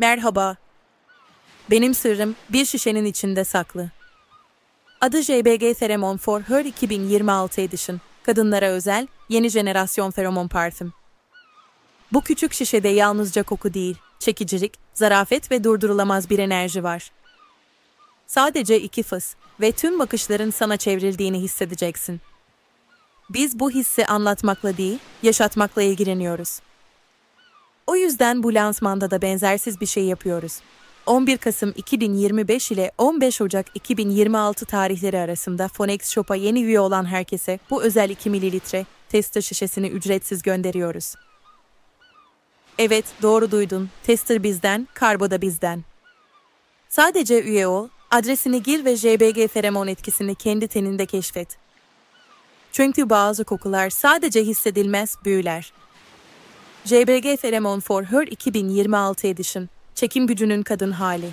Merhaba. Benim sırrım bir şişenin içinde saklı. Adı JBG Pheromone for Her 2026 Edition. Kadınlara özel yeni jenerasyon feromon parfüm. Bu küçük şişede yalnızca koku değil, çekicilik, zarafet ve durdurulamaz bir enerji var. Sadece iki fıs ve tüm bakışların sana çevrildiğini hissedeceksin. Biz bu hissi anlatmakla değil, yaşatmakla ilgileniyoruz. O yüzden bu lansmanda da benzersiz bir şey yapıyoruz. 11 Kasım 2025 ile 15 Ocak 2026 tarihleri arasında Phonex Shop'a yeni üye olan herkese bu özel 2 mililitre tester şişesini ücretsiz gönderiyoruz. Evet, doğru duydun. Tester bizden, karbo da bizden. Sadece üye ol, adresini gir ve JBG feromon etkisini kendi teninde keşfet. Çünkü bazı kokular sadece hissedilmez büyüler. JBG Pheromone for Her 2026 Edition. Çekim gücünün kadın hali.